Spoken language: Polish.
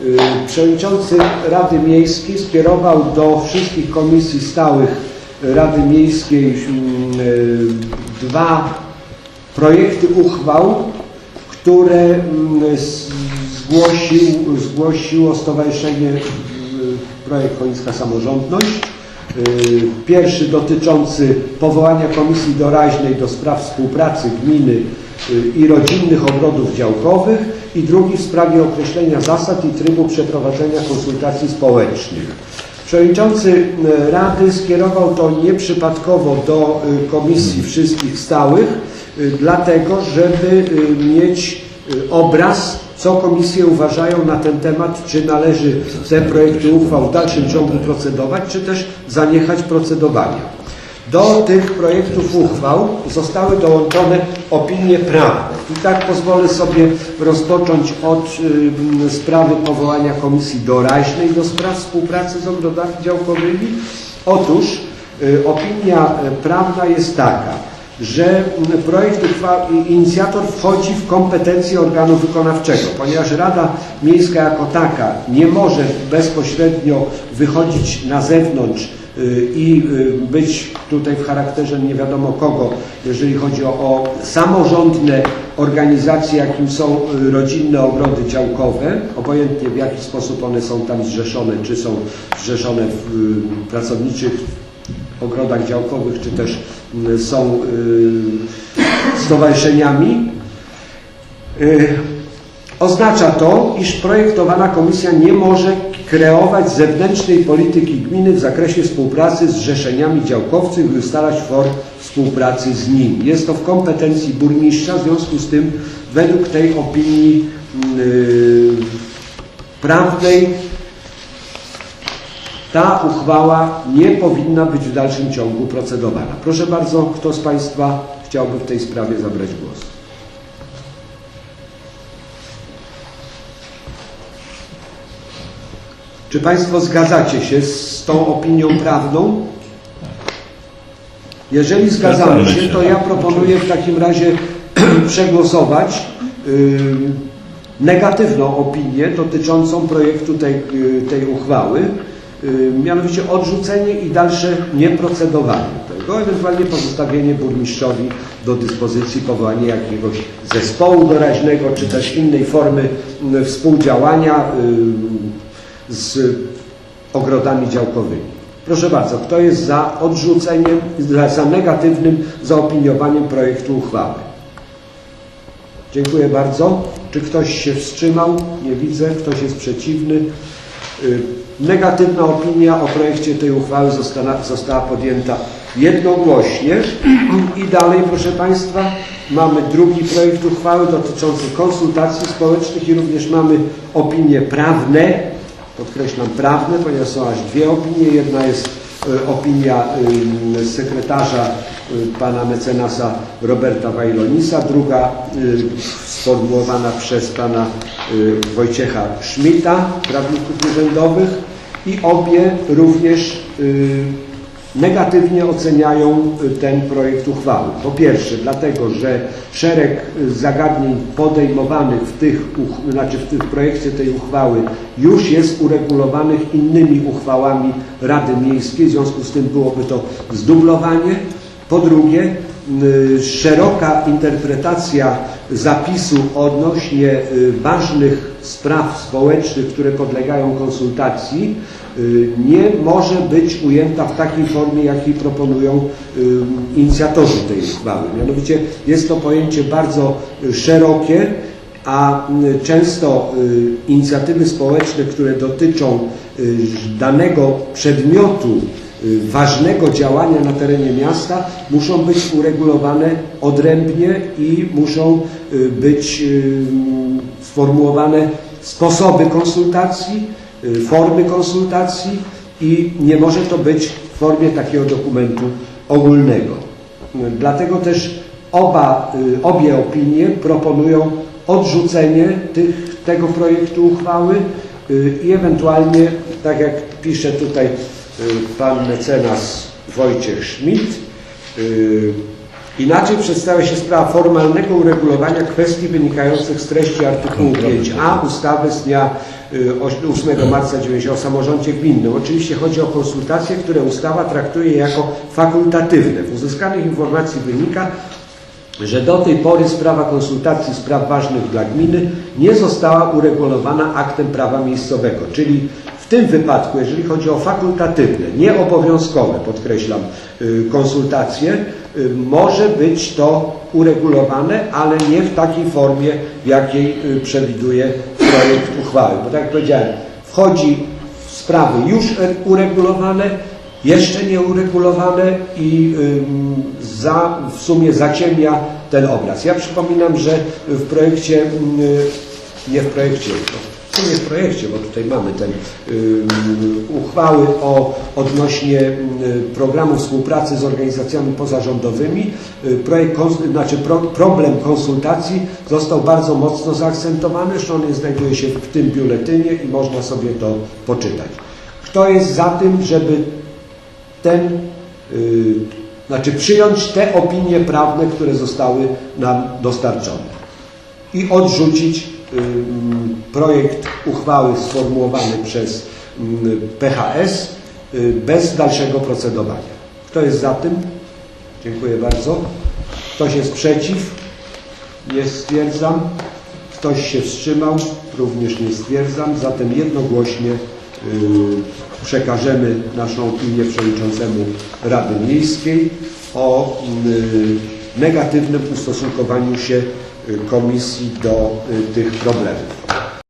Y, Przewodniczący Rady Miejskiej skierował do wszystkich komisji stałych Rady Miejskiej mm, y, dwa projekty uchwał, które mm, zgłosił, zgłosiło Stowarzyszenie y, Projekt Cholińska Samorządność. Pierwszy dotyczący powołania Komisji Doraźnej do spraw współpracy gminy i rodzinnych ogrodów działkowych i drugi w sprawie określenia zasad i trybu przeprowadzenia konsultacji społecznych. Przewodniczący y, Rady skierował to nieprzypadkowo do y, Komisji Wszystkich Stałych, y, dlatego żeby mieć obraz, co komisje uważają na ten temat, czy należy te projekty uchwał w dalszym ciągu procedować, czy też zaniechać procedowania. Do tych projektów uchwał zostały dołączone opinie prawne. I tak pozwolę sobie rozpocząć od y, sprawy powołania Komisji Doraźnej do spraw współpracy z ogrodami działkowymi. Otóż y, opinia y, prawna jest taka, że mm, projekt uchwały, inicjator wchodzi w kompetencje organu wykonawczego, ponieważ Rada Miejska jako taka nie może bezpośrednio wychodzić na zewnątrz y, i y, być tutaj w charakterze nie wiadomo kogo, jeżeli chodzi o, o samorządne organizacje, jakim są y, rodzinne ogrody działkowe, obojętnie w jaki sposób one są tam zrzeszone, czy są zrzeszone w y, pracowniczych ogrodach działkowych, czy też y, są y, stowarzyszeniami. Oznacza to, iż projektowana komisja nie może kreować zewnętrznej polityki gminy w zakresie współpracy z zrzeszeniami działkowców i ustalać form współpracy z nimi. Jest to w kompetencji burmistrza, w związku z tym według tej opinii yy, prawnej ta uchwała nie powinna być w dalszym ciągu procedowana. Proszę bardzo, kto z Państwa chciałby w tej sprawie zabrać głos? Czy Państwo zgadzacie się z tą opinią prawną? Jeżeli zgadzamy się, to ja proponuję w takim razie przegłosować y, negatywną opinię dotyczącą projektu tej, y, tej uchwały, y, mianowicie odrzucenie i dalsze nieprocedowanie tego, ewentualnie pozostawienie burmistrzowi do dyspozycji powołania jakiegoś zespołu doraźnego, czy też innej formy y, współdziałania z ogrodami działkowymi. Proszę bardzo, kto jest za odrzuceniem, za, za negatywnym zaopiniowaniem projektu uchwały? Dziękuję bardzo. Czy ktoś się wstrzymał? Nie widzę. Ktoś jest przeciwny? Y, Negatywna opinia o projekcie tej uchwały została, została podjęta jednogłośnie. I dalej, proszę Państwa, mamy drugi projekt uchwały dotyczący konsultacji społecznych i również mamy opinie prawne podkreślam prawne, ponieważ są aż dwie opinie. Jedna jest e, opinia sekretarza e, pana mecenasa Roberta Wajlonisa, druga e, sformułowana przez pana e, Wojciecha Szmita, prawników urzędowych i obie również e, negatywnie oceniają y, ten projekt uchwały. Po pierwsze, dlatego, że szereg y, zagadnień podejmowanych w, tych, znaczy w tym projekcie tej uchwały już jest uregulowanych innymi uchwałami Rady Miejskiej, w związku z tym byłoby to zdublowanie. Po drugie, szeroka interpretacja zapisu odnośnie y, ważnych spraw społecznych, które podlegają konsultacji, y, nie może być ujęta w takiej formie, jakiej proponują y, inicjatorzy tej uchwały. Mianowicie jest to pojęcie bardzo y, szerokie, a y, często y, inicjatywy społeczne, które dotyczą y, danego przedmiotu, y, ważnego działania na terenie miasta muszą być uregulowane odrębnie i muszą y, być y, sformułowane sposoby konsultacji, y, formy konsultacji i nie może to być w formie takiego dokumentu ogólnego. Y, Dlatego też oba, y, obie opinie proponują odrzucenie tych, tego projektu uchwały y, i ewentualnie, tak jak pisze tutaj y, pan mecenas Wojciech Schmidt, y, Inaczej przedstawia się sprawa formalnego uregulowania kwestii wynikających z treści artykułu 5a ustawy z dnia y, oś- 8 marca 90 o samorządzie gminnym. Oczywiście chodzi o konsultacje, które ustawa traktuje jako fakultatywne. W uzyskanych informacji wynika, że do tej pory sprawa konsultacji spraw ważnych dla gminy nie została uregulowana aktem prawa miejscowego, czyli w tym wypadku, jeżeli chodzi o fakultatywne, nieobowiązkowe, podkreślam, y, konsultacje, y, może być to uregulowane, ale nie w takiej formie, w jakiej y, przewiduje projekt uchwały. Bo tak jak powiedziałem, wchodzi w sprawy już e- uregulowane, jeszcze nieuregulowane i za, w sumie zaciemnia ten obraz. Ja przypominam, że w projekcie, nie w projekcie, to w projekcie, bo tutaj mamy ten uchwały o odnośnie ym, programu współpracy z organizacjami pozarządowymi. Y, Projekt, znaczy pro, problem konsultacji został bardzo mocno zaakcentowany, zresztą on znajduje się w tym biuletynie i można sobie to poczytać. Kto jest za tym, żeby ten, y, znaczy przyjąć te opinie prawne, które zostały nam dostarczone i odrzucić y, projekt uchwały sformułowany przez mm, PHS y, bez dalszego procedowania. Kto jest za tym? Dziękuję bardzo. Ktoś jest przeciw? Nie stwierdzam. Ktoś się wstrzymał? Również nie stwierdzam. Zatem jednogłośnie y, przekażemy naszą opinię przewodniczącemu Rady Miejskiej o y, negatywnym ustosunkowaniu się y, komisji do y, tych problemów.